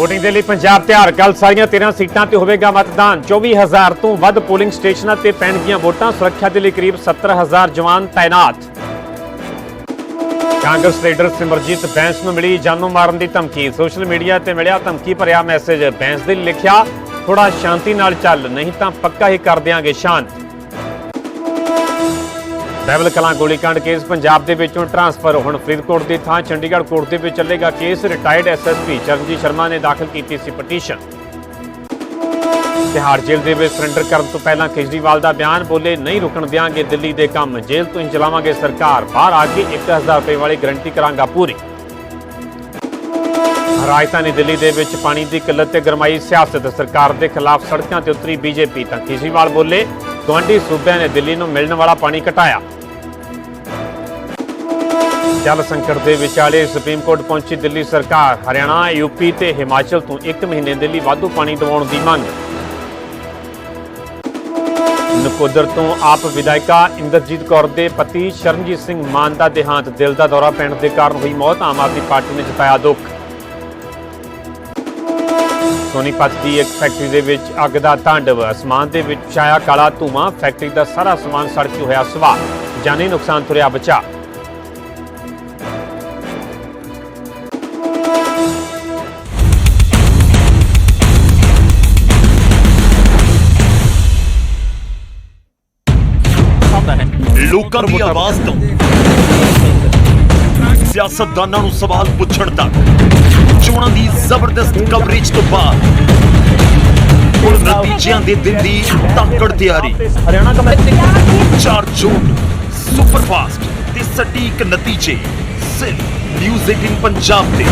Voting ਦੇ ਲਈ ਪੰਜਾਬ ਤੇ ਹਰ ਕੱਲ ਸਾਰੀਆਂ 13 ਸੀਟਾਂ ਤੇ ਹੋਵੇਗਾ ਮਤਦਾਨ। 24000 ਤੋਂ ਵੱਧ ਪੋਲਿੰਗ ਸਟੇਸ਼ਨਾਂ ਤੇ ਪੈਣਗੀਆਂ ਵੋਟਾਂ, ਸੁਰੱਖਿਆ ਦੇ ਲਈ ਕਰੀਬ 70000 ਜਵਾਨ ਤਾਇਨਾਤ। ਕਾਂਗਰਸ ਲੀਡਰ ਸਿਮਰਜੀਤ ਬੈਂਸ ਨੂੰ ਮਿਲੀ ਜਾਨੋਂ ਮਾਰਨ ਦੀ ਧਮਕੀ। ਸੋਸ਼ਲ ਮੀਡੀਆ ਤੇ ਮਿਲਿਆ ਧਮਕੀ ਭਰਿਆ ਮੈਸੇਜ। ਬੈਂਸ ਦੇ ਲਈ ਲਿਖਿਆ ਥੋੜਾ ਸ਼ਾਂਤੀ ਨਾਲ ਚੱਲ, ਨਹੀਂ ਤਾਂ ਪੱਕਾ ਹੀ ਕਰ ਦਿਆਂਗੇ ਸ਼ਾਂਤ। ਬੈਬਲ ਕਲਾਂ ਗੋਲੀकांड ਕੇਸ ਪੰਜਾਬ ਦੇ ਵਿੱਚੋਂ ਟਰਾਂਸਫਰ ਹੁਣ। ਫਰੀਦਕੋਟ ਦੀ ਥਾਂ ਚੰਡੀਗੜ੍ਹ ਕੋਰਟ ਦੇ ਵਿੱਚ ਚੱਲੇਗਾ case. Retired SSP Charanjit Sharma ਨੇ ਦਾਖਲ ਕੀਤੀ ਸੀ ਪਟੀਸ਼ਨ। ਤਿਹਾੜ ਜੇਲ੍ਹ ਦੇ ਵਿੱਚ ਸਰੈਂਡਰ ਕਰਨ ਤੋਂ ਪਹਿਲਾਂ ਕੇਜਰੀਵਾਲ ਦਾ ਬਿਆਨ ਬੋਲੇ, ਨਹੀਂ ਰੁਕਣ ਦਿਆਂਗੇ, ਦਿੱਲੀ ਦੇ ਕੰਮ ਜੇਲ੍ਹ ਤੋਂ ਹੀ ਚਲਾਵਾਂਗੇ ਸਰਕਾਰ। ਬਾਹਰ ਆ ਕੇ 1000 ਰੁਪਏ ਵਾਲੀ ਗਰੰਟੀ ਕਰਾਂਗਾ ਪੂਰੀ। ਰਾਜਧਾਨੀ ਦਿੱਲੀ ਦੇ ਵਿੱਚ ਪਾਣੀ ਦੀ ਕਿੱਲਤ ਤੇ ਗਰਮਾਈ ਸਿਆਸਤ। ਸਰਕਾਰ ਦੇ ਖਿਲਾਫ ਸੜਕਾਂ ਤੇ ਉਤਰੀ ਬੀਜੇਪੀ ਤਾਂ ਕੇਜਰੀਵਾਲ ਬੋਲੇ ਗੁਆਂਢੀ ਸੂਬਿਆਂ ਨੇ ਦਿੱਲੀ ਨੂੰ ਮਿਲਣ ਵਾਲਾ ਪਾਣੀ ਘਟਾਇਆ। ਜਲ ਸੰਕਟ ਦੇ ਵਿਚਾਲੇ ਸੁਪਰੀਮ ਕੋਰਟ ਪਹੁੰਚੀ ਦਿੱਲੀ ਸਰਕਾਰ। ਹਰਿਆਣਾ ਯੂਪੀ ਤੇ ਹਿਮਾਚਲ ਤੋਂ 1 ਮਹੀਨੇ ਦੇ ਲਈ ਵਾਧੂ ਪਾਣੀ ਦਿਵਾਉਣ ਦੀ ਮੰਗ। ਨਕੋਦਰ ਤੋਂ ਆਪ ਵਿਧਾਇਕਾ ਇੰਦਰਜੀਤ ਕੌਰ ਦੇ ਪਤੀ ਸ਼ਰਨਜੀਤ ਸਿੰਘ ਮਾਨ ਦਾ ਦੇਹਾਂਤ। ਦਿਲ ਦਾ ਦੌਰਾ ਪੈਣ ਦੇ ਕਾਰਨ ਹੋਈ ਮੌਤ। ਆਮ ਆਦਮੀ ਪਾਰਟੀ ਨੇ ਜਤਾਇਆ ਦੁੱਖ। ਸੋਨੀਪਤ ਦੀ ਇੱਕ ਫੈਕਟਰੀ ਦੇ ਵਿੱਚ ਅੱਗ ਦਾ ਤਾਂਡਵ। ਅਸਮਾਨ ਦੇ ਵਿੱਚ ਛਾਇਆ ਕਾਲਾ ਧੂਆਂ ਫੈਕਟਰੀ ਦਾ ਸਾਰਾ ਸਮਾਨ ਸੜ ਕੇ ਹੋਇਆ ਸਵਾਹ। ਜਾਨੀ ਨੁਕਸਾਨ ਤੋਂ ਰਿਹਾ ਬਚਾ ਲੋਕਾਂ ਦੀ ਆਵਾਜ਼ ਤੋਂ ਸਿਆਸਤਦਾਨਾਂ ਨੂੰ ਸਵਾਲ ਪੁੱਛਣ ਤੱਕ। ਚੋਣਾਂ ਦੀ ਜ਼ਬਰਦਸਤ ਕਵਰੇਜ ਤੋਂ ਬਾਅਦ ਹੁਣ ਨਤੀਜਿਆਂ ਦੇ ਦਿਨ ਦੀ ਤਾਕੜ ਤਿਆਰੀ। ਹਰਿਆਣਾ ਕਮੇ 4 ਜੂਨ ਸੁਪਰਫਾਸਟ ਤੇ ਸਟੀਕ ਨਤੀਜੇ ਸਿਰਫ ਨਿਊਜ਼ 18 ਪੰਜਾਬ ਤੇ।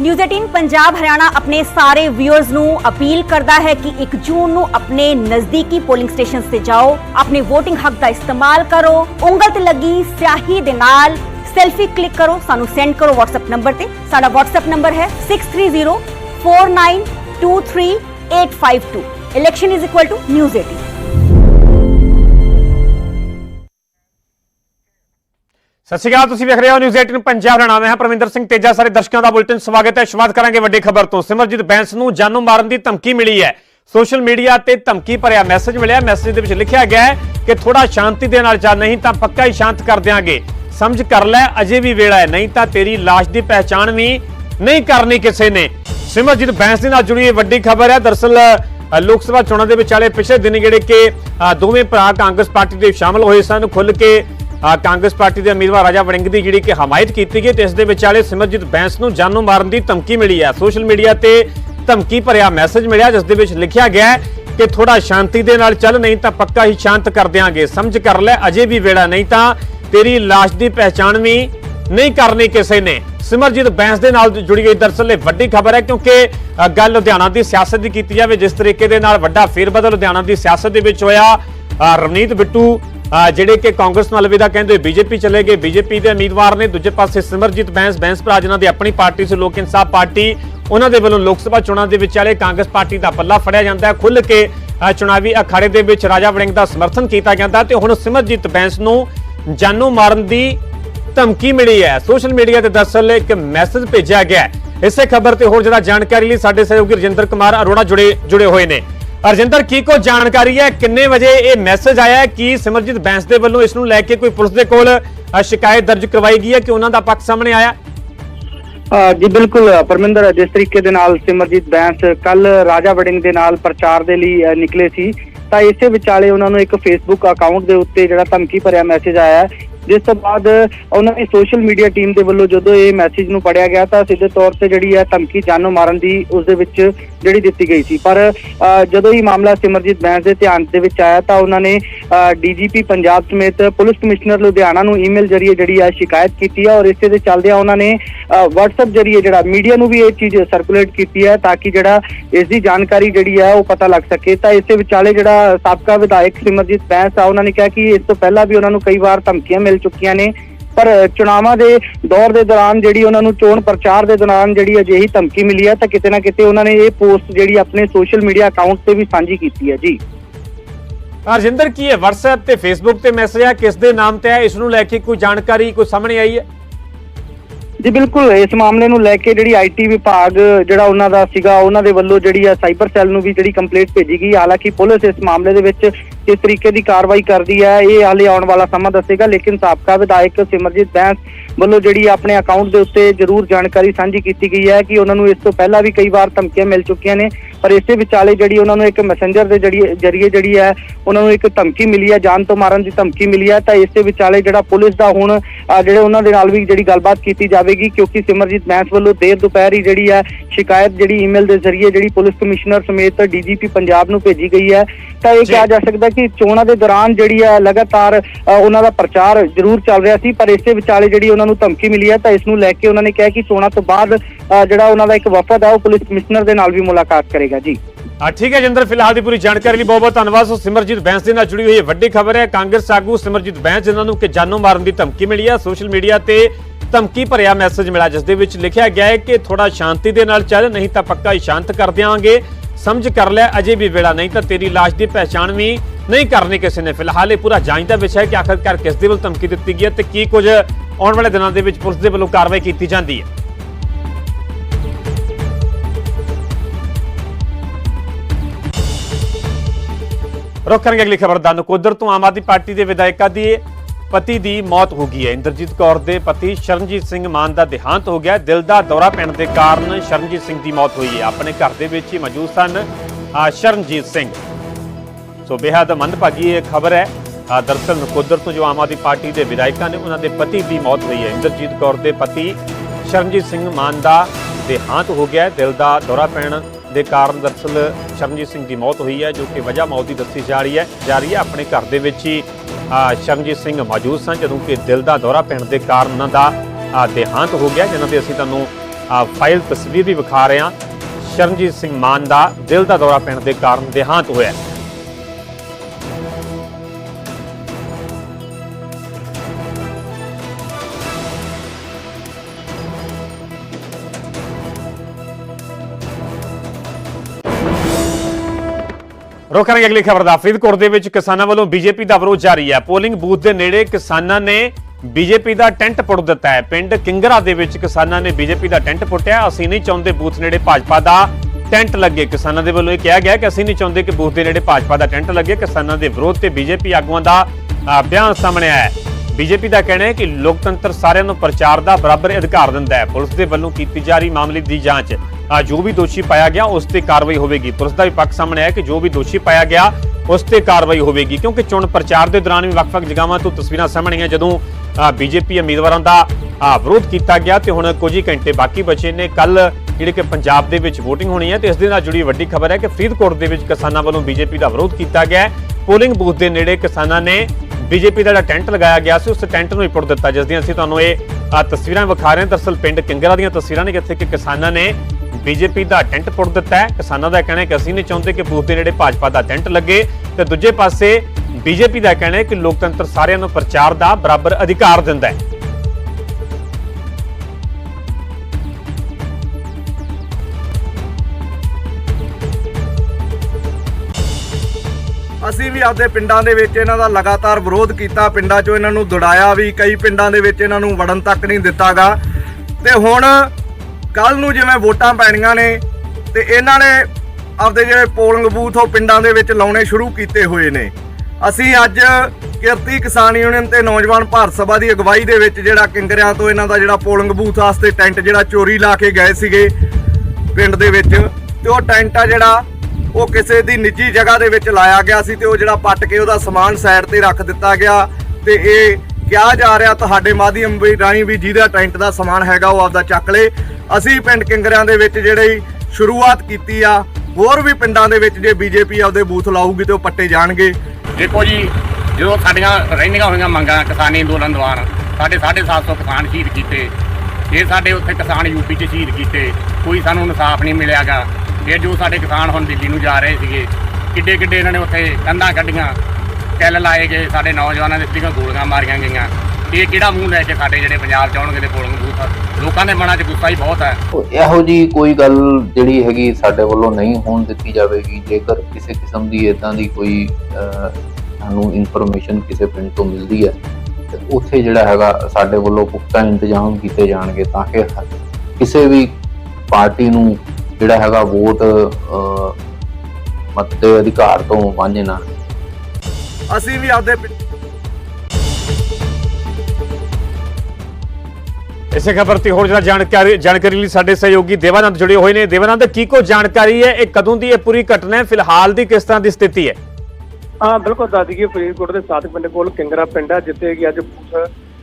ਨਿਊਜ਼ 18 ਪੰਜਾਬ ਹਰਿਆਣਾ ਆਪਣੇ ਸਾਰੇ ਵਿਊਅਰਸ ਨੂੰ ਅਪੀਲ ਕਰਦਾ ਹੈ ਕਿ 1 ਜੂਨ ਨੂੰ ਆਪਣੇ ਨਜ਼ਦੀਕੀ ਪੋਲਿੰਗ ਸਟੇਸ਼ਨਸ ਤੇ ਜਾਓ ਆਪਣੇ VOTING ਹੱਕ ਦਾ ਇਸਤੇਮਾਲ ਕਰੋ ਉਂਗਲ ਤੇ ਲੱਗੀ ਸਿਆਹੀ ਦੇ ਨਾਲ ਸੈਲਫੀ ਕਲਿੱਕ ਕਰੋ ਸਾਨੂੰ ਸੈਂਡ ਕਰੋ WhatsApp ਨੰਬਰ ਤੇ ਸਾਡਾ WhatsApp ਨੰਬਰ ਹੈ 6304923852 election is equal to news 18 ਸਤਿ ਸ਼੍ਰੀ ਅਕਾਲ, ਤੁਸੀਂ ਵੇਖ ਰਹੇ ਹੋ ਨਿਊਜ਼ 18 ਪੰਜਾਬ। ਹਰਿਆਣਾ ਮੈਂ ਹਾਂ ਪ੍ਰਵਿੰਦਰ ਸਿੰਘ ਤੇਜਾ। ਸਾਰੇ ਦਰਸ਼ਕਾਂ ਦਾ ਬੁਲੇਟਿਨ ਸਵਾਗਤ ਹੈ। ਸ਼ੁਰੂਆਤ ਕਰਾਂਗੇ ਵੱਡੀ ਖਬਰ ਤੋਂ। ਸਿਮਰਜੀਤ ਬੈਂਸ ਨੂੰ ਜਾਨੋਂ ਮਾਰਨ ਦੀ ਧਮਕੀ ਮਿਲੀ ਹੈ। ਸੋਸ਼ਲ ਮੀਡੀਆ ਤੇ ਧਮਕੀ ਭਰਿਆ ਮੈਸੇਜ ਮਿਲਿਆ। ਮੈਸੇਜ ਦੇ ਵਿੱਚ ਲਿਖਿਆ ਗਿਆ ਹੈ ਕਿ ਥੋੜਾ ਸ਼ਾਂਤੀ ਦੇ ਨਾਲ ਚੱਲ ਨਹੀਂ ਤਾਂ ਪੱਕਾ ਹੀ ਸ਼ਾਂਤ ਕਰ ਦਿਆਂਗੇ। ਸਮਝ ਕਰ ਲੈ, ਅਜੇ ਵੀ ਵੇਲਾ ਹੈ। ਨਹੀਂ ਤਾਂ ਤੇਰੀ ਲਾਸ਼ ਦੀ ਪਹਿਚਾਣ ਵੀ ਨਹੀਂ ਕਰਨੀ ਕਿਸੇ ਨੇ। ਸਿਮਰਜੀਤ ਬੈਂਸ ਦੇ ਨਾਲ ਜੁੜੀ ਇਹ ਵੱਡੀ ਖਬਰ ਹੈ। ਦਰਸਲ ਲੋਕ ਸਭਾ ਚੋਣਾਂ ਦੇ ਵਿਚਾਲੇ ਪਿਛਲੇ ਦਿਨ ਜਿਹੜੇ ਕਿ ਦੋਵੇਂ ਭਰਾ ਕਾਂਗਰਸ ਪਾਰਟੀ ਦੇ ਸ਼ਾਮਲ ਹੋਏ ਸਨ। ਖੁੱਲ ਕੇ ਕਾਂਗਰਸ ਪਾਰਟੀ ਦੇ ਉਮੀਦਵਾਰ ਰਾਜਾ ਵੜਿੰਗ ਦੀ ਜਿਹੜੀ ਕਿ ਹਮਾਇਤ ਕੀਤੀ ਗਈ ਤੇ ਇਸ ਦੇ ਵਿਚਾਲੇ ਸਿਮਰਜੀਤ ਬੈਂਸ ਨੂੰ ਜਾਨੋਂ ਮਾਰਨ ਦੀ ਧਮਕੀ ਮਿਲੀ ਹੈ। ਸੋਸ਼ਲ ਮੀਡੀਆ ਤੇ ਧਮਕੀ ਭਰਿਆ ਮੈਸੇਜ ਮਿਲਿਆ, ਜਿਸ ਦੇ ਵਿੱਚ ਲਿਖਿਆ ਗਿਆ ਕਿ ਥੋੜਾ ਸ਼ਾਂਤੀ ਦੇ ਨਾਲ ਚੱਲ, ਨਹੀਂ ਤਾਂ ਪੱਕਾ ਹੀ ਸ਼ਾਂਤ ਕਰ ਦਿਆਂਗੇ। ਸਮਝ ਕਰ ਲੈ, ਅਜੇ ਵੀ ਵੇੜਾ ਨਹੀਂ ਤਾਂ ਤੇਰੀ ਲਾਸ਼ ਦੀ ਪਹਿਚਾਣ ਵੀ ਨਹੀਂ ਕਰਨੀ ਕਿਸੇ ਨੇ। ਸਿਮਰਜੀਤ ਬੈਂਸ ਦੇ ਨਾਲ ਜੁੜੀ ਗਈ ਦਰਸਲ ਇਹ ਵੱਡੀ ਖਬਰ ਹੈ ਕਿਉਂਕਿ ਗੱਲ ਲੁਧਿਆਣਾ ਦੀ ਸਿਆਸਤ ਦੀ ਕੀਤੀ ਜਾਵੇ, ਜਿਸ ਤਰੀਕੇ ਦੇ ਨਾਲ ਵੱਡਾ ਫੇਰਬਦਲ ਲੁਧਿਆਣਾ ਦੀ ਸਿਆਸਤ ਦੇ ਵਿੱਚ ਹੋਇਆ ਰਵਨੀਤ ਬਿੱਟੂ ਜਿਹੜੇ ਕਿ ਕਾਂਗਰਸ ਨਾਲ ਅਲਵਿਦਾ ਕਹਿੰਦੇ ਬੀਜੇਪੀ ਚਲੇ ਗਏ। ਬੀਜੇਪੀ ਦੇ ਉਮੀਦਵਾਰ ਨੇ ਦੂਜੇ ਪਾਸੇ ਸਿਮਰਜੀਤ ਬੈਂਸ ਬੈਂਸ ਭਰਾ ਜਿਨ੍ਹਾਂ ਦੀ ਆਪਣੀ ਪਾਰਟੀ ਸੀ, ਲੋਕ ਇਨਸਾਫ ਪਾਰਟੀ, ਉਹਨਾਂ ਦੇ ਵੱਲੋਂ ਲੋਕ ਸਭਾ ਚੋਣਾਂ ਦੇ ਵਿਚਾਲੇ ਕਾਂਗਰਸ ਪਾਰਟੀ ਦਾ ਪੱਲਾ ਫੜਿਆ ਜਾਂਦਾ ਹੈ। ਖੁੱਲ ਕੇ ਚੁਣਾਵੀ ਅਖਾੜੇ ਦੇ ਵਿੱਚ ਰਾਜਾ ਵੜਿੰਗ ਦਾ ਸਮਰਥਨ ਕੀਤਾ ਜਾਂਦਾ ਤੇ ਹੁਣ ਸਿਮਰਜੀਤ ਬੈਂਸ ਨੂੰ ਜਾਨੋਂ ਮਾਰਨ ਦੀ ਧਮਕੀ ਮਿਲੀ ਹੈ। ਸੋਸ਼ਲ ਮੀਡੀਆ ਤੇ ਦਰਅਸਲ ਇੱਕ ਮੈਸੇਜ ਭੇਜਿਆ ਗਿਆ ਇਸੇ ਖਬਰ ਤੇ ਹੋਰ ਜਿਹੜਾ ਜਾਣਕਾਰੀ ਲਈ ਸਾਡੇ ਸਹਿਯੋਗੀ ਰਜਿੰਦਰ ਕੁਮਾਰ ਅਰੋੜਾ ਜੁੜੇ ਜੁੜੇ ਹੋਏ ਨੇ। ਰਜਿੰਦਰ, ਕੀ ਕੋ ਜਾਣਕਾਰੀ ਹੈ? ਕਿੰਨੇ ਵਜੇ ਇਹ ਮੈਸੇਜ ਆਇਆ ਹੈ? ਕਿ ਸਿਮਰਜੀਤ ਬੈਂਸ ਦੇ ਵੱਲੋਂ ਇਸ ਨੂੰ ਲੈ ਕੇ ਕੋਈ ਪੁਲਿਸ ਦੇ ਕੋਲ ਸ਼ਿਕਾਇਤ ਦਰਜ ਕਰਵਾਈ ਗਈ ਹੈ ਕਿ ਉਹਨਾਂ ਦਾ ਪੱਖ ਸਾਹਮਣੇ ਆਇਆ? ਜੀ, ਬਿਲਕੁਲ ਪਰਮਿੰਦਰ, ਜਿਸ ਤਰੀਕੇ ਦੇ ਨਾਲ ਸਿਮਰਜੀਤ ਬੈਂਸ ਕੱਲ ਰਾਜਾ ਵੜਿੰਗ ਦੇ ਨਾਲ ਪ੍ਰਚਾਰ ਦੇ ਲਈ ਨਿਕਲੇ ਸੀ। ਤਾਂ ਇਸੇ ਵਿਚਾਲੇ ਉਹਨਾਂ ਨੂੰ ਇੱਕ ਫੇਸਬੁੱਕ ਅਕਾਊਂਟ ਦੇ ਉੱਤੇ ਜਿਹੜਾ ਧਮਕੀ ਭਰਿਆ ਮੈਸੇਜ ਆਇਆ ਜਿਸ ਤੋਂ ਬਾਅਦ ਉਹਨਾਂ ਦੀ ਸੋਸ਼ਲ ਮੀਡੀਆ ਟੀਮ ਦੇ ਵੱਲੋਂ ਜਦੋਂ ਇਹ ਮੈਸੇਜ ਨੂੰ ਪੜਿਆ ਗਿਆ ਤਾਂ ਸਿੱਧੇ ਤੌਰ ਤੇ ਜਿਹੜੀ ਹੈ ਧਮਕੀ ਜਾਨੋਂ ਮਾਰਨ ਦੀ ਉਸ ਦੇ ਵਿੱਚ ਜਿਹੜੀ ਦਿੱਤੀ ਗਈ ਸੀ। ਪਰ ਜਦੋਂ ਇਹ ਮਾਮਲਾ ਸਿਮਰਜੀਤ ਬੈਂਸ ਦੇ ਧਿਆਨ ਦੇ ਵਿੱਚ ਆਇਆ ਤਾਂ ਉਹਨਾਂ ਨੇ ਡੀਜੀਪੀ ਪੰਜਾਬ ਸਮੇਤ ਪੁਲਿਸ ਕਮਿਸ਼ਨਰ ਲੁਧਿਆਣਾ ਨੂੰ ਈਮੇਲ ਜਰੀਏ ਜਿਹੜੀ ਹੈ ਸ਼ਿਕਾਇਤ ਕੀਤੀ ਹੈ ਔਰ ਇਸੇ ਦੇ ਚੱਲਦਿਆਂ ਉਹਨਾਂ ਨੇ WhatsApp ਜਰੀਏ ਜਿਹੜਾ ਮੀਡੀਆ ਨੂੰ ਵੀ ਇਹ ਚੀਜ਼ ਸਰਕੂਲੇਟ ਕੀਤੀ ਹੈ ਤਾਂ ਕਿ ਜਿਹੜਾ ਇਸ ਦੀ ਜਾਣਕਾਰੀ ਜਿਹੜੀ ਹੈ ਉਹ ਪਤਾ ਲੱਗ ਸਕੇ। ਤਾਂ ਇਸੇ ਵਿਚਾਲੇ ਜਿਹੜਾ ਸਾਬਕਾ ਵਿਧਾਇਕ ਸਿਮਰਜੀਤ ਬੈਂਸ ਆ, ਉਹਨਾਂ ਨੇ ਕਿਹਾ ਕਿ ਇਸ ਤੋਂ ਪਹਿਲਾਂ ਵੀ ਉਹਨਾਂ ਨੂੰ ਕਈ ਵਾਰ ਧਮਕੀਆਂ ਮਿਲ ਚੁੱਕੀਆਂ ਨੇ। ਪਰ ਚੁਣਾਵਾਂ ਦੇ ਦੌਰ ਦੇ ਦੌਰਾਨ ਜਿਹੜੀ ਉਹਨਾਂ ਨੂੰ ਚੋਣ ਪ੍ਰਚਾਰ ਦੇ ਦੌਰਾਨ ਜਿਹੜੀ ਅਜਿਹੀ ਧਮਕੀ ਮਿਲੀ ਹੈ ਤਾਂ ਕਿਤੇ ਨਾ ਕਿਤੇ ਉਹਨਾਂ ਨੇ ਇਹ ਪੋਸਟ ਜਿਹੜੀ ਆਪਣੇ ਸੋਸ਼ਲ ਮੀਡੀਆ ਅਕਾਊਂਟ ਤੇ ਵੀ ਸਾਂਝੀ ਕੀਤੀ ਹੈ। ਜੀ। ਰਜਿੰਦਰ ਕੀ ਹੈ WhatsApp ਤੇ Facebook ਤੇ ਮੈਸੇਜ ਹੈ ਕਿਸ ਦੇ ਨਾਮ ਤੇ ਹੈ ਇਸ ਨੂੰ ਲੈ ਕੇ ਕੋਈ ਜਾਣਕਾਰੀ ਕੋਈ ਸਾਹਮਣੇ ਆਈ ਹੈ? ਜੀ ਬਿਲਕੁਲ। ਇਸ ਮਾਮਲੇ ਨੂੰ ਲੈ ਕੇ ਜਿਹੜੀ ਆਈਟੀ ਵਿਭਾਗ ਜਿਹੜਾ ਉਹਨਾਂ ਦਾ ਸੀਗਾ ਉਹਨਾਂ ਦੇ ਵੱਲੋਂ ਜਿਹੜੀ ਆ ਸਾਈਬਰ ਸੈੱਲ ਨੂੰ ਵੀ ਜਿਹੜੀ ਕੰਪਲੇਂਟ ਭੇਜੀ ਗਈ। ਹਾਲਾਂਕਿ ਪੁਲਿਸ ਇਸ ਮਾਮਲੇ ਦੇ ਵਿੱਚ ਕਿਸ ਤਰੀਕੇ ਦੀ ਕਾਰਵਾਈ ਕਰਦੀ ਹੈ ਇਹ ਹਾਲੇ ਆਉਣ ਵਾਲਾ ਸਮਾਂ ਦੱਸੇਗਾ ਲੇਕਿਨ ਸਾਬਕਾ ਵਿਧਾਇਕ ਸਿਮਰਜੀਤ ਬੈਂਸ ਵੱਲੋਂ ਜਿਹੜੀ ਆਪਣੇ ਅਕਾਊਂਟ ਦੇ ਉੱਤੇ ਜ਼ਰੂਰ ਜਾਣਕਾਰੀ ਸਾਂਝੀ ਕੀਤੀ ਗਈ ਹੈ ਕਿ ਉਹਨਾਂ ਨੂੰ ਇਸ ਤੋਂ ਪਹਿਲਾਂ ਵੀ ਕਈ ਵਾਰ ਧਮਕੀਆਂ ਮਿਲ ਚੁੱਕੀਆਂ ਨੇ ਪਰ ਇਸੇ ਵਿਚਾਲੇ ਜਿਹੜੀ ਉਹਨਾਂ ਨੂੰ ਇੱਕ ਮੈਸੇਂਜਰ ਦੇ ਜਰੀਏ ਜਰੀਏ ਜਿਹੜੀ ਹੈ ਉਹਨਾਂ ਨੂੰ ਇੱਕ ਧਮਕੀ ਮਿਲੀ ਹੈ ਜਾਨ ਤੋਂ ਮਾਰਨ ਦੀ ਧਮਕੀ ਮਿਲੀ ਹੈ ਤਾਂ ਇਸੇ ਵਿਚਾਲੇ ਜਿਹੜਾ ਪੁਲਿਸ ਦਾ ਹੁਣ ਜਿਹੜੇ ਉਹਨਾਂ ਦੇ ਨਾਲ ਵੀ ਜਿਹੜੀ ਗੱਲਬਾਤ ਕੀਤੀ ਜਾਵੇਗੀ ਕਿਉਂਕਿ ਸਿਮਰਜੀਤ ਬੈਂਸ ਵੱਲੋਂ ਦੇਰ ਦੁਪਹਿਰ ਹੀ ਜਿਹੜੀ ਹੈ ਸ਼ਿਕਾਇਤ ਜਿਹੜੀ ਈਮੇਲ ਦੇ ਜ਼ਰੀਏ ਜਿਹੜੀ ਪੁਲਿਸ ਕਮਿਸ਼ਨਰ ਸਮੇਤ ਡੀਜੀਪੀ ਪੰਜਾਬ ਨੂੰ ਭੇਜੀ ਗਈ ਹੈ ਤਾਂ ਇਹ। ਕਿਹਾ ਜਾ ਸਕਦਾ ਕਿ ਚੋਣਾਂ ਦੇ ਦੌਰਾਨ ਜਿਹੜੀ ਹੈ ਲਗਾਤਾਰ ਉਹਨਾਂ ਦਾ ਪ੍ਰਚਾਰ ਜ਼ਰੂਰ ਚੱਲ ਰਿਹਾ ਸੀ, ਪਰ ਇਸੇ ਵਿਚਾਲੇ ਜਿਹੜੀ ਉਹਨਾਂ ਨੂੰ ਧਮਕੀ ਮਿਲੀ ਹੈ ਤਾਂ ਇਸ ਨੂੰ ਲੈ ਕੇ ਉਹਨਾਂ ਨੇ ਕਿਹਾ ਕਿ ਚੋਣਾਂ ਤੋਂ ਬਾਅਦ ਜਿਹੜਾ ਉਹਨਾਂ ਦਾ ਇੱਕ ਵਫਦ ਹੈ ਉਹ ਪੁਲਿਸ ਕਮਿਸ਼ਨਰ ਦੇ ਨਾਲ ਵੀ ਮੁਲਾਕਾਤ ਕਰੇਗਾ। ਜੀ। ਆ ਠੀਕ ਹੈ ਜਿੰਦਰ, ਫਿਲਹਾਲ ਦੀ ਪੂਰੀ ਜਾਣਕਾਰੀ ਲਈ ਬਹੁਤ ਬਹੁਤ ਧੰਨਵਾਦ। ਸੋ ਸਿਮਰਜੀਤ ਬੈਂਸ ਦੇ ਨਾਲ ਜੁੜੀ ਹੋਈ ਇਹ ਵੱਡੀ ਖਬਰ ਹੈ, ਕਾਂਗਰਸ ਆਗੂ ਸਿਮਰਜੀਤ ਬੈਂਸ, ਜਿਨ੍ਹਾਂ ਨੂੰ ਕਿ ਜਾਨੋਂ ਮਾਰਨ ਦੀ ਧਮਕੀ ਮਿਲੀ ਹੈ ਸੋਸ਼ਲ ਮੀਡੀਆ ਤੇ ਧਮਕੀ ਭਰਿਆ ਮੈਸੇਜ ਮਿਲਿਆ, ਜਿਸ ਦੇ ਵਿੱਚ ਲਿਖਿਆ ਗਿਆ ਹੈ ਕਿ ਥੋੜਾ ਸ਼ਾਂਤੀ ਦੇ ਨਾਲ ਚੱਲ, ਨਹੀਂ ਤਾਂ ਪੱਕਾ ਹੀ ਸ਼ਾਂਤ ਕਰ ਦਿਆਂਗੇ। ਸਮਝ ਕਰ ਲੈ ਅਜੇ ਵੀ ਵੇਲਾ ਨਹੀਂ, ਤਾਂ ਤੇਰੀ ਲਾਸ਼ ਦੀ ਪਹਿਚਾਣ ਵੀ ਨਹੀਂ ਕਰਨੀ ਕਿਸੇ ਨੇ। ਫਿਲਹਾਲ ਇਹ ਪੂਰਾ ਜਾਂਚ ਦਾ ਵਿਸ਼ਾ ਹੈ ਕਿ ਆਖਰਕਾਰ ਕਿਸ ਦੇ ਵੱਲ ਧਮਕੀ ਦਿੱਤੀ ਗਈ ਹੈ ਤੇ ਕੀ ਕੁਝ ਆਉਣ ਵਾਲੇ ਦਿਨਾਂ ਦੇ ਵਿੱਚ ਪੁਲਿਸ ਦੇ ਵੱਲੋਂ ਕਾਰਵਾਈ ਕੀਤੀ ਜਾਂਦੀ ਹੈ। ਰੋਕਣਗੇ ਅਗਲੀ ਖਬਰ ਦਾ ਨਕੋਦਰ ਤੋਂ ਆਮ ਆਦਮੀ ਪਾਰਟੀ ਦੇ ਵਿਧਾਇਕਾਂ ਦੀ ਪਤੀ ਦੀ ਮੌਤ ਹੋ ਗਈ ਹੈ। ਇੰਦਰਜੀਤ ਕੌਰ ਦੇ ਪਤੀ ਸ਼ਰਨਜੀਤ ਸਿੰਘ ਮਾਨ ਦਾ ਦੇਹਾਂਤ ਹੋ ਗਿਆ। ਦਿਲ ਦਾ ਦੌਰਾ ਪੈਣ ਦੇ ਕਾਰਨ ਸ਼ਰਨਜੀਤ ਸਿੰਘ ਦੀ ਮੌਤ ਹੋਈ ਹੈ। ਆਪਣੇ ਘਰ ਦੇ ਵਿੱਚ ਹੀ ਮੌਜੂਦ ਸਨ ਸ਼ਰਨਜੀਤ ਸਿੰਘ। ਸੋ ਬੇਹੱਦ ਮੰਦਭਾਗੀ ਇਹ ਖਬਰ ਹੈ। ਦਰਸਲ ਦਰਅਸਲ ਨਕੋਦਰ ਤੋਂ ਜੋ ਆਮ ਆਦਮੀ ਪਾਰਟੀ ਦੇ ਵਿਧਾਇਕਾਂ ਨੇ ਉਹਨਾਂ ਦੇ ਪਤੀ ਦੀ ਮੌਤ ਹੋਈ ਹੈ। ਇੰਦਰਜੀਤ ਕੌਰ ਦੇ ਪਤੀ ਸ਼ਰਨਜੀਤ ਸਿੰਘ ਮਾਨ ਦਾ ਦੇਹਾਂਤ ਹੋ ਗਿਆ। ਦਿਲ ਦਾ ਦੌਰਾ ਪੈਣ ਦੇ ਕਾਰਨ ਦਰਅਸਲ ਸ਼ਰਨਜੀਤ ਸਿੰਘ ਦੀ ਮੌਤ ਹੋਈ ਹੈ, ਜੋ ਕਿ ਵਜ੍ਹਾ ਮੌਤ ਦੀ ਦੱਸੀ ਜਾ ਰਹੀ ਹੈ। ਜਾ ਰਹੀ ਹੈ ਆਪਣੇ ਘਰ ਦੇ ਵਿੱਚ ਹੀ ਅਹ ਸ਼ਰਨਜੀਤ ਸਿੰਘ ਮੌਜੂਦ ਸਨ, ਜਦੋਂ ਕਿ ਦਿਲ ਦਾ ਦੌਰਾ ਪੈਣ ਦੇ ਕਾਰਨ ਉਹਨਾਂ ਦਾ ਦੇਹਾਂਤ ਹੋ ਗਿਆ, ਜਿਨ੍ਹਾਂ ਦੀ ਅਸੀਂ ਤੁਹਾਨੂੰ ਫਾਈਲ ਤਸਵੀਰ ਵੀ ਵਿਖਾ ਰਹੇ ਹਾਂ। ਸ਼ਰਨਜੀਤ ਸਿੰਘ ਮਾਨ ਦਾ ਦਿਲ ਦਾ ਦੌਰਾ ਪੈਣ ਦੇ ਕਾਰਨ ਦੇਹਾਂਤ ਹੋਇਆ। ਰੁਕ ਕਰਾਂਗੇ ਅਗਲੀ ਖਬਰ ਦਾ। ਫਰੀਦਕੋਟ ਦੇ ਵਿੱਚ ਕਿਸਾਨਾਂ ਵੱਲੋਂ ਬੀਜੇਪੀ ਦਾ ਵਿਰੋਧ ਜਾਰੀ ਹੈ। ਪੋਲਿੰਗ ਬੂਥ ਦੇ ਨੇੜੇ ਕਿਸਾਨਾਂ ਨੇ ਬੀਜੇਪੀ ਦਾ ਟੈਂਟ ਪੁੱਟ ਦਿੱਤਾ ਹੈ। ਪਿੰਡ ਕਿੰਗਰਾ ਦੇ ਵਿੱਚ ਕਿਸਾਨਾਂ ਨੇ ਬੀਜੇਪੀ ਦਾ ਟੈਂਟ ਪੁੱਟਿਆ। ਅਸੀਂ ਨਹੀਂ ਚਾਹੁੰਦੇ ਬੂਥ ਨੇੜੇ ਭਾਜਪਾ ਦਾ ਟੈਂਟ ਲੱਗੇ। ਕਿਸਾਨਾਂ ਦੇ ਵੱਲੋਂ ਇਹ ਕਿਹਾ ਗਿਆ ਕਿ ਅਸੀਂ ਨਹੀਂ ਚਾਹੁੰਦੇ ਕਿ ਬੂਥ ਦੇ ਨੇੜੇ ਭਾਜਪਾ ਦਾ ਟੈਂਟ ਲੱਗੇ। ਕਿਸਾਨਾਂ ਦੇ ਵਿਰੋਧ ਤੇ ਬੀਜੇਪੀ ਆਗੂਆਂ ਦਾ ਬਿਆਨ ਸਾਹਮਣੇ ਆਇਆ ਹੈ। ਬੀਜੇਪੀ ਦਾ ਕਹਿਣਾ ਹੈ ਕਿ ਲੋਕਤੰਤਰ ਸਾਰਿਆਂ ਨੂੰ ਪ੍ਰਚਾਰ ਦਾ ਬਰਾਬਰ ਅਧਿਕਾਰ ਦਿੰਦਾ ਹੈ। ਪੁਲਿਸ ਦੇ ਵੱਲੋਂ ਕੀਤੀ ਜਾ ਰਹੀ ਮਾਮਲੇ ਦੀ ਜਾਂਚ ਜੋ ਵੀ ਦੋਸ਼ੀ ਪਾਇਆ ਗਿਆ, ਉਸ ਤੇ ਕਾਰਵਾਈ ਹੋਵੇਗੀ। ਪੁਲਿਸ ਦਾ ਵੀ ਪੱਖ ਸਾਹਮਣੇ ਆਇਆ ਕਿ ਜੋ ਵੀ ਦੋਸ਼ੀ ਪਾਇਆ ਗਿਆ, ਉਸ ਤੇ ਕਾਰਵਾਈ ਹੋਵੇਗੀ। ਕਿਉਂਕਿ ਚੋਣ ਪ੍ਰਚਾਰ ਦੇ ਦੌਰਾਨ ਵੀ ਵੱਖ-ਵੱਖ ਜਗ੍ਹਾਵਾਂ ਤੋਂ ਤਸਵੀਰਾਂ ਸਾਹਮਣੇ ਆਈਆਂ, ਜਦੋਂ ਬੀਜੇਪੀ ਉਮੀਦਵਾਰਾਂ ਦਾ ਵਿਰੋਧ ਕੀਤਾ ਗਿਆ ਤੇ ਹੁਣ ਕੁਝ ਹੀ ਘੰਟੇ ਬਾਕੀ ਬਚੇ ਨੇ। ਕੱਲ ਜਿਹੜੇ ਕਿ ਪੰਜਾਬ ਦੇ ਵਿੱਚ VOTING ਹੋਣੀ ਹੈ ਤੇ ਇਸ ਦੇ ਨਾਲ ਜੁੜੀ ਵੱਡੀ ਖਬਰ ਹੈ ਕਿ ਫਰੀਦਕੋਟ ਦੇ ਵਿੱਚ ਕਿਸਾਨਾਂ ਵੱਲੋਂ ਬੀਜੇਪੀ ਦਾ ਵਿਰੋਧ ਕੀਤਾ ਗਿਆ ਪੋਲਿੰਗ ਬੂਥ ਦੇ ਨੇੜੇ ਕਿਸਾਨਾਂ ਨੇ ਬੀਜੇਪੀ ਦਾ ਜਿਹੜਾ ਟੈਂਟ ਲਗਾਇਆ ਗਿਆ ਸੀ, ਉਸ ਟੈਂਟ ਨੂੰ ਹੀ ਪੁੱਟ ਦਿੱਤਾ, ਜਿਸ ਦੀਆਂ ਅਸੀਂ ਤੁਹਾਨੂੰ ਇਹ ਤਸਵੀਰਾਂ ਵਿਖਾ ਰਹੇ ਹਾਂ। ਦਰਅਸਲ ਪਿੰਡ ਕਿੰਗਰਾ ਦੀਆਂ ਤਸਵੀਰਾਂ ਨੇ ਜਿੱਥੇ ਕਿ ਕਿਸਾਨਾਂ ਨੇ ਬੀਜੇਪੀ ਦਾ ਟੈਂਟ ਪੁੱਟ ਦਿੱਤਾ ਹੈ। ਕਿਸਾਨਾਂ ਦਾ ਕਹਿਣਾ ਹੈ ਕਿ ਅਸੀਂ ਨਹੀਂ ਚਾਹੁੰਦੇ ਕਿ ਬੂਥ ਦੇ ਨੇੜੇ ਭਾਜਪਾ ਦਾ ਟੈਂਟ ਲੱਗੇ। ਤੇ ਦੂਜੇ ਪਾਸੇ ਬੀਜੇਪੀ ਦਾ ਕਹਿਣਾ ਹੈ ਕਿ ਲੋਕਤੰਤਰ ਸਾਰਿਆਂ ਨੂੰ ਪ੍ਰਚਾਰ ਦਾ ਬਰਾਬਰ ਅਧਿਕਾਰ ਦਿੰਦਾ ਹੈ। ਅਸੀਂ ਵੀ ਆਪਦੇ ਪਿੰਡਾਂ ਦੇ ਵਿੱਚ ਇਹਨਾਂ ਦਾ ਲਗਾਤਾਰ ਵਿਰੋਧ ਕੀਤਾ। ਪਿੰਡਾਂ 'ਚੋਂ ਇਹਨਾਂ ਨੂੰ ਦੁੜਾਇਆ ਵੀ, ਕਈ ਪਿੰਡਾਂ ਦੇ ਵਿੱਚ ਇਹਨਾਂ ਨੂੰ ਵੜਨ ਤੱਕ ਨਹੀਂ ਦਿੱਤਾਗਾ। ਤੇ ਹੁਣ ਕੱਲ ਨੂੰ ਜਿਵੇਂ ਵੋਟਾਂ ਪੈਣੀਆਂ ਨੇ ਤੇ ਇਹਨਾਂ ਨੇ ਆਪਦੇ ਜਿਹੜੇ ਪੋਲਿੰਗ ਬੂਥ ਉਹ ਪਿੰਡਾਂ ਦੇ ਵਿੱਚ ਲਾਉਣੇ ਸ਼ੁਰੂ ਕੀਤੇ ਹੋਏ ਨੇ। ਅਸੀਂ ਅੱਜ ਕਿਰਤੀ ਕਿਸਾਨ ਯੂਨੀਅਨ ਤੇ ਨੌਜਵਾਨ ਭਾਰਤ ਸਭਾ ਦੀ ਅਗਵਾਈ ਦੇ ਵਿੱਚ ਜਿਹੜਾ ਕਿੰਗਰਿਆਂ ਤੋਂ ਇਹਨਾਂ ਦਾ ਜਿਹੜਾ ਪੋਲਿੰਗ ਬੂਥ ਵਾਸਤੇ ਟੈਂਟ ਜਿਹੜਾ ਚੋਰੀ ਲਾ ਕੇ ਗਏ ਸੀਗੇ ਪਿੰਡ ਦੇ ਵਿੱਚ ਤੇ ਉਹ ਟੈਂਟ ਆ ਜਿਹੜਾ ਉਹ ਕਿਸੇ ਦੀ ਨਿੱਜੀ ਜਗ੍ਹਾ ਦੇ ਵਿੱਚ ਲਾਇਆ ਗਿਆ ਸੀ ਤੇ ਉਹ ਜਿਹੜਾ ਪੱਟ ਕੇ ਉਹਦਾ ਸਮਾਨ ਸਾਈਡ ਤੇ ਰੱਖ ਦਿੱਤਾ ਗਿਆ ਤੇ ਇਹ ਕਿਹਾ ਜਾ ਰਿਹਾ, ਤੁਹਾਡੇ ਮਾਧਿਅਮ ਵੀ ਰਾਹੀਂ ਵੀ ਜਿਹਦਾ ਟੈਂਟ ਦਾ ਸਮਾਨ ਹੈਗਾ ਉਹ ਆਪਦਾ ਚੱਕ ਲੇ। ਅਸੀਂ ਪਿੰਡ ਕਿੰਗਰਿਆਂ ਦੇ ਵਿੱਚ ਜਿਹੜੇ ਸ਼ੁਰੂਆਤ ਕੀਤੀ ਆ, ਹੋਰ ਵੀ ਪਿੰਡਾਂ ਦੇ ਵਿੱਚ ਜੇ ਬੀਜੇਪੀ ਆਪਦੇ ਬੂਥ ਲਾਊਗੀ ਤੇ ਉਹ ਪੱਟੇ ਜਾਣਗੇ। ਦੇਖੋ ਜੀ, ਜਦੋਂ ਸਾਡੀਆਂ ਰਹਿੰਦੀਆਂ ਹੋਈਆਂ ਮੰਗਾਂ ਕਿਸਾਨੀ ਅੰਦੋਲਨ ਦੌਰਾਨ, ਸਾਡੇ 750 ਕਿਸਾਨ ਸ਼ਹੀਦ ਕੀਤੇ। ਇਹ ਸਾਡੇ ਉੱਥੇ ਕਿਸਾਨ ਯੂਪੀ 'ਚ ਸ਼ਹੀਦ ਕੀਤੇ, ਕੋਈ ਸਾਨੂੰ ਇਨਸਾਫ ਨਹੀਂ ਮਿਲਿਆਗਾ। ਇਹ ਜੋ ਸਾਡੇ ਕਿਸਾਨ ਹੁਣ ਦਿੱਲੀ ਨੂੰ ਜਾ ਰਹੇ ਸੀਗੇ ਕਿੱਡੇ ਕਿੱਡੇ ਇਹਨਾਂ ਨੇ ਉੱਥੇ ਕੰਧਾਂ ਕੱਢੀਆਂ ਕਿੱਲ ਲਾਏ ਗਏ, ਸਾਡੇ ਨੌਜਵਾਨਾਂ ਦੇ ਸਿੱਧੀਆਂ ਗੋਲੀਆਂ ਮਾਰੀਆਂ ਗਈਆਂ। ਇਹ ਕਿਹੜਾ ਮੂੰਹ ਲੈ ਕੇ ਸਾਡੇ ਜਿਹੜੇ ਪੰਜਾਬ ਚ ਆਉਣਗੇ ਤੇ ਪੋਲਿੰਗ ਬੂਥ ਲੋਕਾਂ ਦੇ ਮਨਾਂ 'ਚ ਗੁੱਸਾ ਹੀ ਬਹੁਤ ਹੈ। ਇਹੋ ਜੀ ਕੋਈ ਗੱਲ ਜਿਹੜੀ ਹੈਗੀ ਸਾਡੇ ਵੱਲੋਂ ਨਹੀਂ ਹੋਣ ਦਿੱਤੀ ਜਾਵੇਗੀ। ਜੇਕਰ ਕਿਸੇ ਕਿਸਮ ਦੀ ਇਦਾਂ ਦੀ ਕੋਈ ਸਾਨੂੰ ਇਨਫੋਰਮੇਸ਼ਨ ਕਿਸੇ ਪਿੰਡ ਤੋਂ ਮਿਲਦੀ ਹੈ ਤੇ ਉੱਥੇ ਜਿਹੜਾ ਹੈਗਾ ਸਾਡੇ ਵੱਲੋਂ ਪੁਖਤਾ ਇੰਤਜ਼ਾਮ ਕੀਤੇ ਜਾਣਗੇ ਤਾਂ ਕਿ ਕਿਸੇ ਵੀ ਪਾਰਟੀ ਨੂੰ ਜਿਹੜਾ ਹੈਗਾ ਵੋਟ ਮਤ ਦੇ ਅਧਿਕਾਰ ਤੋਂ ਵਾਂਝੇ ਨਾ ਅਸੀਂ ਵੀ ਆਪਦੇ ਇਸੇ ਖਬਰ ਤੇ ਹੋਰ ਜਿਹੜਾ ਜਾਣਕਾਰੀ ਜਾਣਕਾਰੀ ਲਈ ਸਾਡੇ ਸਹਿਯੋਗੀ ਦੇਵਾਨੰਦ ਜੁੜੇ ਹੋਏ ਨੇ। ਦੇਵਾਨੰਦ, ਕੀ ਕੋ ਜਾਣਕਾਰੀ ਹੈ? ਇਹ ਕਦੋਂ ਦੀ ਇਹ ਪੂਰੀ ਘਟਨਾ ਹੈ? ਫਿਲਹਾਲ ਦੀ ਕਿਸ ਤਰ੍ਹਾਂ ਦੀ ਸਥਿਤੀ ਹੈ? ਹਾਂ ਬਿਲਕੁਲ ਦੱਸ ਦਈਏ, ਫਰੀਦਕੋਟ ਦੇ ਸਾਥਕ ਪਿੰਡ ਕੋਲ ਕਿੰਗਰਾ ਪਿੰਡ ਆ, ਜਿੱਥੇ ਕਿ ਅੱਜ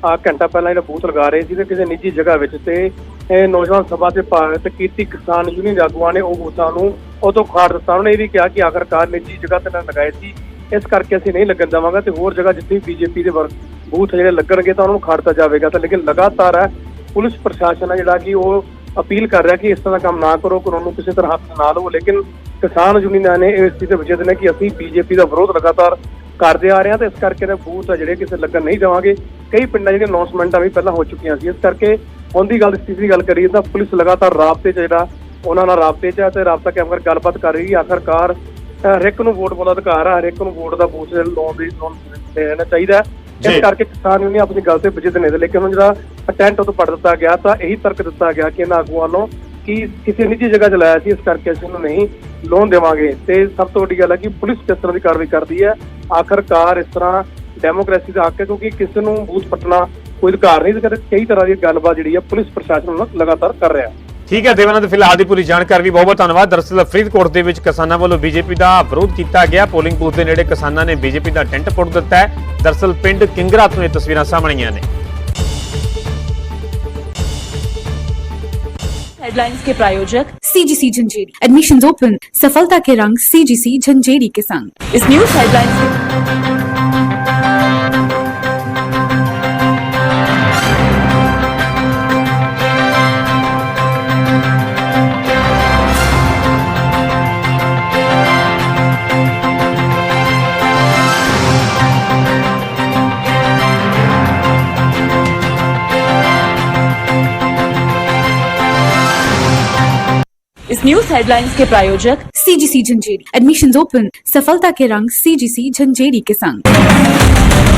ਆ, ਘੰਟਾ ਪਹਿਲਾਂ ਜਿਹੜਾ ਬੂਥ ਲਗਾ ਰਹੇ ਸੀ ਤੇ ਕਿਸੇ ਨਿੱਜੀ ਜਗ੍ਹਾ ਵਿੱਚ ਤੇ ਇਹ ਨੌਜਵਾਨ ਸਭਾ ਦੇ ਭਾਰਤ ਕੀਤੀ ਕਿਸਾਨ ਯੂਨੀਅਨ ਆਗੂਆਂ ਨੇ ਉਹ ਬੂਥਾਂ ਨੂੰ ਉਦੋਂ ਖਾੜ ਦਿੱਤਾ। ਉਹਨੇ ਇਹ ਵੀ ਕਿਹਾ ਕਿ ਆਖਰਕਾਰ ਨਿੱਜੀ ਜਗ੍ਹਾ ਤੇ ਨਾ ਲਗਾਏ ਸੀ। ਇਸ ਕਰਕੇ ਅਸੀਂ ਨਹੀਂ ਲੱਗਣ ਦੇਵਾਂਗੇ ਤੇ ਹੋਰ ਜਗ੍ਹਾ ਜਿੱਥੇ ਬੀਜੇਪੀ ਦੇ ਵਰ- ਬੂਥ ਜਿਹੜੇ ਲੱਗਣਗੇ ਤਾਂ ਉਹਨਾਂ ਨੂੰ ਖਾੜਤਾ ਜਾਵੇਗਾ। ਤਾਂ ਲੇਕਿਨ ਲਗਾਤਾਰ ਹੈ ਪੁਲਿਸ ਪ੍ਰਸ਼ਾਸਨ ਹੈ ਜਿਹੜਾ ਕਿ ਉਹ ਅਪੀਲ ਕਰ ਰਿਹਾ ਕਿ ਇਸ ਤਰ੍ਹਾਂ ਦਾ ਕੰਮ ਨਾ ਕਰੋ, ਕਾਨੂੰਨ ਨੂੰ ਕਿਸੇ ਤਰ੍ਹਾਂ ਹੱਥ ਨਾ ਲਵੋ ਲੇਕਿਨ ਕਿਸਾਨ ਯੂਨੀਅਨਾਂ ਨੇ ਇਸ ਚੀਜ਼ ਤੇ ਵਿਜੇਤ ਨੇ ਕਿ ਅਸੀਂ ਬੀਜੇਪੀ ਦਾ ਵਿਰੋਧ ਲਗਾਤਾਰ ਕਰਦੇ ਆ ਰਹੇ ਹਾਂ ਤੇ ਇਸ ਕਰਕੇ ਨੇ ਬੂਥ ਆ ਜਿਹੜੇ ਕਿਸੇ ਲੱਗਣ ਨਹੀਂ ਦੇਵਾਂਗੇ। ਕਈ ਪਿੰਡਾਂ ਜਿਹੜੀਆਂ ਅਨਾਉਂਸਮੈਂਟਾਂ ਵੀ ਪਹਿਲਾਂ ਹੋ ਚੁੱਕੀਆਂ ਸੀ। ਇਸ ਕਰਕੇ ਹੁਣ ਦੀ ਗੱਲ ਸਥਿਤੀ ਦੀ ਗੱਲ ਕਰੀਏ ਤਾਂ ਪੁਲਿਸ ਲਗਾਤਾਰ ਰਾਬਤੇ 'ਚ ਜਿਹੜਾ, ਉਹਨਾਂ ਨਾਲ ਰਾਬਤੇ 'ਚ ਹੈ ਤੇ ਰਾਬਤਾ ਕਾਇਮ ਕਰ ਗੱਲਬਾਤ ਕਰ ਰਹੀ ਹੈ। ਆਖਰਕਾਰ, ਅਹ ਹਰ ਇੱਕ ਨੂੰ ਵੋਟ ਪਾਉਣ ਦਾ ਅਧਿਕਾਰ ਹੈ ਹਰ ਇੱਕ ਨੂੰ ਵੋਟ ਦਾ ਬੂਥ ਲਾਉਣ ਦੀ ਲੈਣਾ ਚਾਹੀਦਾ। ਇਸ ਕਰਕੇ ਕਿਸਾਨ ਯੂਨੀਅਨ ਆਪਣੀ ਗੱਲ ਤੇ ਵਿਜਿਤ ਨੇ ਲੇਕਿਨ ਹੁਣ ਜਿਹੜਾ ਅਟੈਂਟ ਉਹ ਤੋਂ ਪੜ ਦਿੱਤਾ ਗਿਆ ਤਾਂ ਇਹੀ ਤਰਕ ਦਿੱਤਾ ਗਿਆ ਕਿ ਇਹਨਾਂ ਆਗੂਆਂ ਵੱਲੋਂ ਕਿ ਕਿਸੇ ਨਿੱਜੀ ਜਗ੍ਹਾ 'ਚ ਲਾਇਆ ਸੀ ਇਸ ਕਰਕੇ ਅਸੀਂ ਉਹਨੂੰ ਨਹੀਂ ਲੋਨ ਦੇਵਾਂਗੇ। ਤੇ ਸਭ ਤੋਂ ਵੱਡੀ ਗੱਲ ਹੈ ਕਿ ਪੁਲਿਸ ਕਿਸ ਤਰ੍ਹਾਂ ਦੀ ਕਾਰਵਾਈ ਕਰਦੀ ਹੈ ਆਖਰਕਾਰ ਇਸ ਤਰ੍ਹਾਂ ਡੈਮੋਕ੍ਰੇਸੀ ਦਾ ਹੱਕ ਹੈ ਕਿਉਂਕਿ ਕਿਸੇ ਨੂੰ ਬੂਥ ਪਟਣਾ ਕੋਈ ਅਧਿਕਾਰ ਨਹੀਂ ਤੇ ਕਈ ਤਰ੍ਹਾਂ ਦੀ ਗੱਲਬਾਤ ਜਿਹੜੀ ਹੈ ਪੁਲਿਸ ਪ੍ਰਸ਼ਾਸਨ ਨਾਲ ਲਗਾਤਾਰ ਕਰ ਰਿਹਾ। ਠੀਕ ਹੈ ਦੇਵਾਨੰਦ ਫਿਲਹਾਲ ਦੀ ਪੂਰੀ ਜਾਣਕਾਰੀ ਵੀ ਬਹੁਤ ਬਹੁਤ ਧੰਨਵਾਦ ਦਰਅਸਲ ਫਰੀਦਕੋਟ ਦੇ ਵਿੱਚ ਕਿਸਾਨਾਂ ਵੱਲੋਂ ਬੀਜੇਪੀ ਦਾ ਵਿਰੋਧ ਕੀਤਾ ਗਿਆ ਪੋਲਿੰਗ ਬੂਥ ਦੇ ਨੇੜੇ ਕਿਸਾਨਾਂ ਨੇ ਬੀਜੇਪੀ ਦਾ ਟੈਂਟ ਪੁੱਟ ਦਿੱਤਾ ਹੈ ਦਰਅਸਲ ਪਿੰਡ ਕਿੰਗਰਾ ਤੋਂ ਇਹ ਤਸਵੀਰਾਂ ਸਾਹਮਣੇ ਆਈਆਂ ਨੇ हेडलाइंस के प्रायोजक सीजीसी झंझेरी एडमिशन ओपन सफलता के रंग सीजीसी झंझेरी के संग इस न्यूज हेडलाइंस इस न्यूज हेडलाइंस के प्रायोजक सीजीसी झंझेरी एडमिशन ओपन सफलता के रंग सीजीसी झंझेरी के संग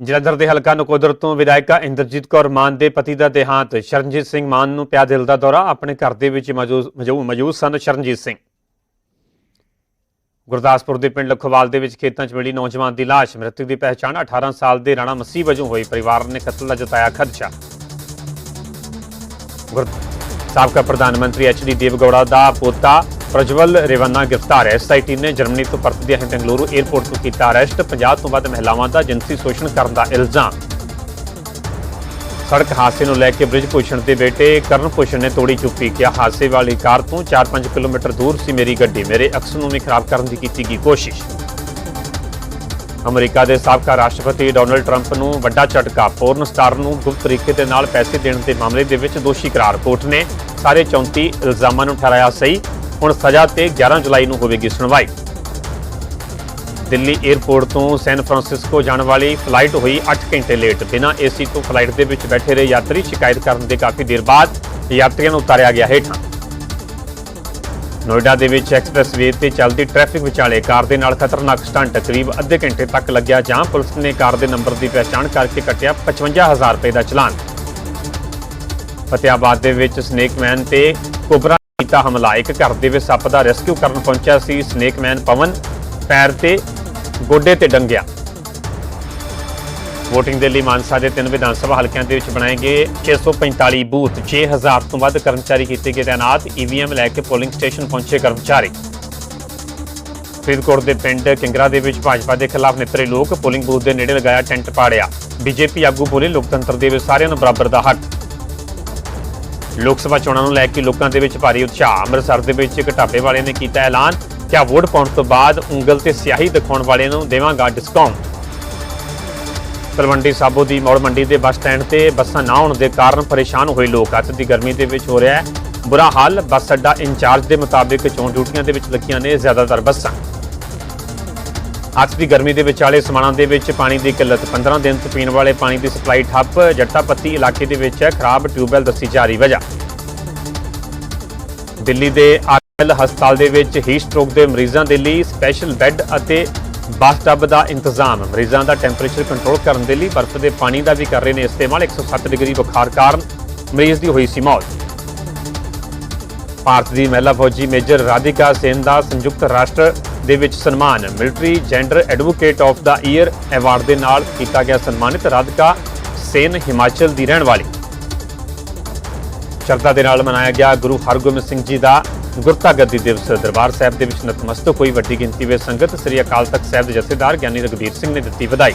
ਜਲੰਧਰ ਦੇ ਹਲਕਾ ਨਕੋਦਰ ਤੋਂ ਵਿਧਾਇਕਾ ਇੰਦਰਜੀਤ ਕੌਰ ਮਾਨ ਦੇ ਪਤੀ ਦਾ ਦੇਹਾਂਤ ਸ਼ਰਨਜੀਤ ਸਿੰਘ ਮਾਨ ਨੂੰ ਪਿਆ ਦਿਲ ਦਾ ਦੌਰਾ ਆਪਣੇ ਘਰ ਦੇ ਵਿੱਚ ਮੌਜੂਦ ਮੌਜੂਦ- ਮੌਜੂਦ ਸਨ ਸ਼ਰਨਜੀਤ ਸਿੰਘ ਗੁਰਦਾਸਪੁਰ ਦੇ ਪਿੰਡ ਲਖੋਵਾਲ ਦੇ ਵਿੱਚ ਖੇਤਾਂ 'ਚ ਮਿਲੀ ਨੌਜਵਾਨ ਦੀ ਲਾਸ਼। ਮ੍ਰਿਤਕ ਦੀ ਪਹਿਚਾਣ 18 ਸਾਲ ਦੇ ਰਾਣਾ ਮਸੀਹ ਵਜੋਂ ਹੋਈ। ਪਰਿਵਾਰ ਨੇ ਕਤਲ ਦਾ ਜਤਾਇਆ ਖਦਸ਼ਾ ਸਾਬਕਾ ਪ੍ਰਧਾਨ ਮੰਤਰੀ ਐਚ ਡੀ ਦੇਵਗੌੜਾ ਦਾ ਪੋਤਾ ਪ੍ਰਜਵਲ ਰੇਵੰਨਾ ਗ੍ਰਿਫਤਾਰ ਹੈ। ਐਸਆਈ ਟੀਮ ਨੇ ਜਰਮਨੀ ਤੋਂ ਪਰਤਦਿਆਂ ਹੀ ਬੈਂਗਲੁਰੂ 에ਅਰਪੋਰਟ ਤੋਂ ਕੀਤਾ ਅਰੈਸਟ। 50 ਤੋਂ ਵੱਧ ਮਹਿਲਾਵਾਂ ਦਾ ਜਿਨਸੀ ਸ਼ੋਸ਼ਣ ਕਰਨ ਦਾ ਇਲਜ਼ਾਮ। ਸੜਕ ਹਾਦਸੇ ਨੂੰ ਲੈ ਕੇ ਬ੍ਰਿਜ ਭੂਸ਼ਣ ਦੇ ਬੇਟੇ ਕਰਨ ਭੂਸ਼ਣ ਨੇ ਤੋੜੀ ਚੁੱਪੀ ਕਿਹਾ ਹਾਦਸੇ ਵਾਲੀ ਕਾਰ ਤੋਂ 4-5 ਕਿਲੋਮੀਟਰ ਦੂਰ ਸੀ ਮੇਰੀ ਗੱਡੀ। ਮੇਰੇ ਅਕਸ ਨੂੰ ਵੀ ਖਰਾਬ ਕਰਨ ਦੀ ਕੀਤੀ ਗਈ ਕੋਸ਼ਿਸ਼। ਅਮਰੀਕਾ ਦੇ ਸਾਬਕਾ ਰਾਸ਼ਟਰਪਤੀ ਡੋਨਲਡ ਟਰੰਪ ਨੂੰ ਵੱਡਾ ਝਟਕਾ, ਪੋਰਨ ਸਟਾਰ ਨੂੰ ਗੁਪਤ ਤਰੀਕੇ ਦੇ ਨਾਲ ਪੈਸੇ ਦੇਣ ਦੇ ਮਾਮਲੇ ਦੇ ਵਿੱਚ ਦੋਸ਼ੀ ਕਰਾਰ। ਕੋਰਟ ਨੇ ਸਾਰੇ 34 ਇਲਜ਼ਾਮਾਂ ਨੂੰ ਠਹਿਰਾਇਆ ਸਹੀ, ਹੁਣ ਸਜ਼ਾ ਤੇ 11 ਜੁਲਾਈ ਨੂੰ ਹੋਵੇਗੀ ਸੁਣਵਾਈ। ਦਿੱਲੀ 에ਅਰਪੋਰਟ ਤੋਂ ਸੈਨ ਫਰਾਂਸਿਸਕੋ ਜਾਣ ਵਾਲੀ ਫਲਾਈਟ ਹੋਈ 8 ਘੰਟੇ ਲੇਟ। ਬਿਨਾਂ ਏਸੀ ਤੋਂ ਫਲਾਈਟ ਦੇ ਵਿੱਚ ਬੈਠੇ ਰਹੇ ਯਾਤਰੀ, ਸ਼ਿਕਾਇਤ ਕਰਨ ਦੇ ਕਾਫੀ ਦੇਰ ਬਾਅਦ ਯਾਤਰੀਆਂ ਨੂੰ ਉਤਾਰਿਆ ਗਿਆ ਹੇਠਾਂ। ਨੋਇਡਾ ਦੇ ਵਿੱਚ ਐਕਸਪ੍ਰੈਸ ਵੇ ਤੇ ਚੱਲਦੀ ਟ੍ਰੈਫਿਕ ਵਿਚਾਲੇ ਕਾਰ ਦੇ ਨਾਲ ਖਤਰਨਾਕ ਸਟੰਟ ਕਰੀਬ ਅੱਧੇ ਘੰਟੇ ਤੱਕ ਲੱਗਿਆ, ਜਾਂ ਪੁਲਿਸ ਨੇ ਕਾਰ ਦੇ ਨੰਬਰ ਦੀ ਪਛਾਣ ਕਰਕੇ ਕੱਟਿਆ 55000 ਰੁਪਏ ਦਾ ਚਲਾਨ। ਫਤਿਆਬਾਦ ਦੇ ਵਿੱਚ ਸਨੇਕਮੈਨ ਤੇ ਕੋਬਰਾ ਨੇ ਕੀਤਾ ਹਮਲਾ। ਇੱਕ ਘਰ ਦੇ ਵਿੱਚ ਸੱਪ ਦਾ ਰੈਸਕਿਊ ਕਰਨ ਪਹੁੰਚਿਆ ਸੀ ਸਨੇਕਮੈਨ ਪਵਨ। ਪੈਰ ਤੇ, ਗੋਡੇ ਤੇ ਡੰਗਿਆ। VOTING ਦੇ ਲਈ ਮਾਨਸਾ ਦੇ ਤਿੰਨ ਵਿਧਾਨ ਸਭਾ ਹਲਕਿਆਂ ਦੇ ਵਿੱਚ ਬਣਾਏ ਗਏ 645 ਬੂਥ 6000 ਤੋਂ ਵੱਧ ਕਰਮਚਾਰੀ ਕੀਤੇ ਗਏ ਤਾਇਨਾਤ ਈਵੀਐਮ ਲੈ ਕੇ ਪੋਲਿੰਗ ਸਟੇਸ਼ਨ ਪਹੁੰਚੇ ਕਰਮਚਾਰੀ। ਫਰੀਦਕੋਟ ਦੇ ਪਿੰਡ ਕਿੰਗਰਾ ਦੇ ਵਿੱਚ ਭਾਜਪਾ ਦੇ ਖਿਲਾਫ ਨਿਤਰੇ ਲੋਕ ਪੋਲਿੰਗ ਬੂਥ ਦੇ ਨੇੜੇ ਲਗਾਇਆ ਟੈਂਟ ਪਾੜਿਆ। ਬੀਜੇਪੀ ਆਗੂ ਬੋਲੇ, ਲੋਕਤੰਤਰ ਦੇ ਵਿੱਚ ਸਾਰਿਆਂ ਨੂੰ ਬਰਾਬਰ ਦਾ ਹੱਕ। ਲੋਕ ਸਭਾ ਚੋਣਾਂ ਨੂੰ ਲੈ ਕੇ ਲੋਕਾਂ ਦੇ ਵਿੱਚ ਭਾਰੀ ਉਤਸ਼ਾਹ। ਅੰਮ੍ਰਿਤਸਰ ਦੇ ਵਿੱਚ ਇੱਕ ਢਾਬੇ ਵਾਲੇ ਨੇ ਕੀਤਾ ਐਲਾਨ। ਕਿਆ ਵੋਟ ਪਾਉਣ ਤੋਂ ਬਾਅਦ ਉਂਗਲ ਤੇ ਸਿਆਹੀ ਦਿਖਾਉਣ ਵਾਲਿਆਂ ਨੂੰ ਦੇਵਾਂਗਾ ਡਿਸਕਾਊਂਟ ਤਲਵੰਡੀ ਸਾਬੋ ਦੀ ਮੌੜ ਮੰਡੀ ਦੇ ਬੱਸ ਸਟੈਂਡ ਤੇ ਬੱਸਾਂ ਨਾ ਹੋਣ ਦੇ ਕਾਰਨ ਪਰੇਸ਼ਾਨ ਹੋਏ ਲੋਕ। ਅੱਜ ਦੀ ਗਰਮੀ ਦੇ ਵਿੱਚ ਹੋ ਰਿਹਾ ਹੈ। ਬੁਰਾ ਹਾਲ, ਬੱਸ ਅੱਡਾ ਇੰਚਾਰਜ ਦੇ ਮੁਤਾਬਿਕ ਚੋਣ ਡਿਊਟੀਆਂ ਦੇ ਵਿੱਚ ਲੱਗੀਆਂ ਨੇ ਜ਼ਿਆਦਾਤਰ ਬੱਸਾਂ। ਅੱਜ ਦੀ ਗਰਮੀ ਦੇ ਵਿਚਾਲੇ ਸਮਾਣਾ ਦੇ ਵਿੱਚ ਪਾਣੀ ਦੀ ਕਿੱਲਤ। 15 ਦਿਨ ਤੋਂ ਪੀਣ ਵਾਲੇ ਪਾਣੀ ਦੀ ਸਪਲਾਈ ਠੱਪ, ਜੱਟਾਪੱਤੀ ਇਲਾਕੇ ਦੇ ਵਿੱਚ ਖਰਾਬ ਟਿਊਬਵੈਲ ਦੱਸੀ ਜਾ ਰਹੀ ਵਜ੍ਹਾ। ਦਿੱਲੀ ਦੇ ਸਿਵਲ ਹਸਪਤਾਲ ਦੇ ਵਿੱਚ ਹੀ ਸਟ੍ਰੋਕ ਦੇ ਮਰੀਜ਼ਾਂ ਦੇ ਲਈ ਸਪੈਸ਼ਲ ਬੈੱਡ ਅਤੇ ਬਾਥਟਬ ਦਾ ਇੰਤਜ਼ਾਮ। ਮਰੀਜ਼ਾਂ ਦਾ ਟੈਂਪਰੇਚਰ ਕੰਟਰੋਲ ਕਰਨ ਦੇ ਲਈ ਬਰਫ਼ ਦੇ ਪਾਣੀ ਦਾ ਵੀ ਕਰ ਰਹੇ ਨੇ ਇਸਤੇਮਾਲ। 107 ਡਿਗਰੀ ਬੁਖਾਰ ਕਾਰਨ ਮਰੀਜ਼ ਦੀ ਹੋਈ ਸੀ ਮੌਤ। ਭਾਰਤ ਦੀ ਮਹਿਲਾ ਫੌਜੀ ਮੇਜਰ ਰਾਧਿਕਾ ਸੇਨ ਦਾ ਸੰਯੁਕਤ ਰਾਸ਼ਟਰ ਦੇ ਵਿੱਚ ਸਨਮਾਨ। Military gender advocate of the year award ਦੇ ਨਾਲ ਕੀਤਾ ਗਿਆ ਸਨਮਾਨਿਤ ਰਾਧਿਕਾ ਸੇਨ ਹਿਮਾਚਲ ਦੀ ਰਹਿਣ ਵਾਲੀ। ਸ਼ਰਧਾ ਦੇ ਨਾਲ ਮਨਾਇਆ ਗਿਆ ਗੁਰੂ ਹਰਗੋਬਿੰਦ ਸਿੰਘ ਜੀ ਦਾ ਗੁਰਤਾ ਗੱਦੀ ਦਿਵਸ ਦਰਬਾਰ ਸਾਹਿਬ ਦੇ ਵਿੱਚ ਨਤਮਸਤਕ ਹੋਈ ਵੱਡੀ ਗਿਣਤੀ ਵਿੱਚ ਸੰਗਤ ਸ੍ਰੀ ਅਕਾਲ ਤਖਤ ਸਾਹਿਬ ਦੇ ਜਥੇਦਾਰ ਗਿਆਨੀ ਰਗਵੀਰ ਸਿੰਘ ਨੇ ਦਿੱਤੀ ਵਧਾਈ।